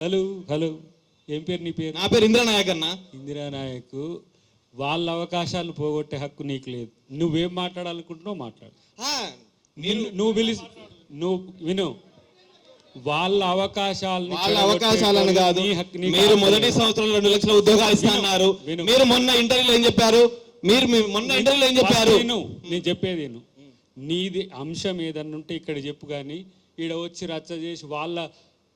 Hello hello. ఏం పేరు నీ పేరు? నా పేరు ఇంద్రనాయక్ అన్న. ఇందిరానాయక్ వాళ్ళ అవకాశాలు పోగొట్టే హక్కు నీకు లేదు. నువ్వేం మాట్లాడాలనుకుంటున్నావు మాట్లాడు. ఆ, నిన్ను నువ్వు పిలిచి నువ్వు విను. వాళ్ళ అవకాశాలను వాళ్ళ అవకాశాలను కాదు. మీరు మొదటి సంవత్సరంలో రెండు లక్షల ఉద్యోగాలు ఇస్తా అన్నారు. విను. మీరు మొన్న ఇంటర్వ్యూలో ఏం చెప్పారు? మీరు మొన్న ఇంటర్వ్యూలో ఏం చెప్పారు? విను. నేను చెప్పేది నీది అంశం ఏదన్నా ఉంటే ఇక్కడ చెప్పు కానీ ఈడ వచ్చి రచ్చ చేసి వాళ్ళ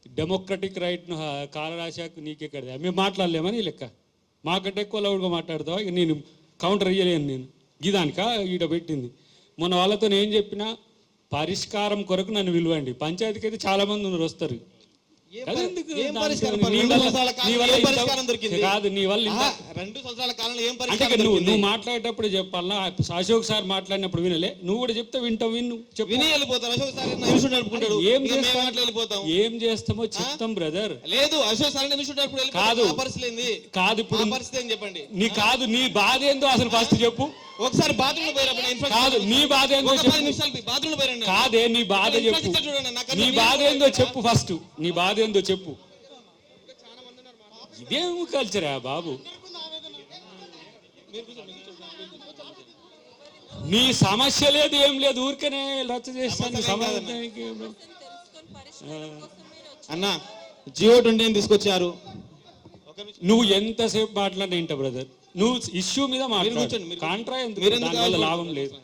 డెమోక్రటిక్ రైట్ను కాలరాశాకు నీకెక్కడిది మేము మాట్లాడలేమని లెక్క? మాకంటే ఎక్కువ లౌడ్గా మాట్లాడతావా? ఇక నేను కౌంటర్ ఇయ్యలేను నేను. గిదానిక ఈడ పెట్టింది. మొన్న వాళ్ళతో ఏం చెప్పినా? పరిష్కారం కొరకు నన్ను విలువండి. పంచాయతీకి అయితే చాలా మంది ఉన్నారు వస్తారు. కాదు? నీ వల్ల రెండు సంవత్సరాల కాలంలో ఏం నువ్వు? నువ్వు మాట్లాడేటప్పుడు చెప్పాలా? అశోక్ సార్ మాట్లాడినప్పుడు వినలే. నువ్వు కూడా చెప్తే వింటావు విను చెప్పు. విని వెళ్ళిపోతారు. అశోక్ సార్ నడుపుకుంటాడు ఏం చేస్తాం ఏం చేస్తామో చెప్తాం బ్రదర్. లేదు అశోక్ సార్. కాదు. కాదు ఇప్పుడు చెప్పండి? నీ కాదు నీ బాధ ఏందో అసలు ఫస్ట్ చెప్పు. ఒకసారి బాత్రూమ్ పోయినప్పుడు ఇన్ఫెక్షన్ కాదు నీ బాధ ఏందో చెప్పు. బాత్రూమ్ కాదే నీ బాధ చెప్పు. నీ బాధ ఏందో చెప్పు ఫస్ట్. నీ బాధ ఏందో చెప్పు. ఇదేం కల్చరా బాబు? నీ సమస్య లేదు ఏం లేదు ఊరికనే రచ్చ చేస్తాను ఏం- అన్న జియో ట్వంటీ తీసుకొచ్చారు. నువ్వు ఎంతసేపు మాట్లాడినా ఏంట బ్రదర్ నువ్వు ఇష్యూ మీద మాట్లాడు. కాంట్రా ఎందుకు? లాభం లేదు.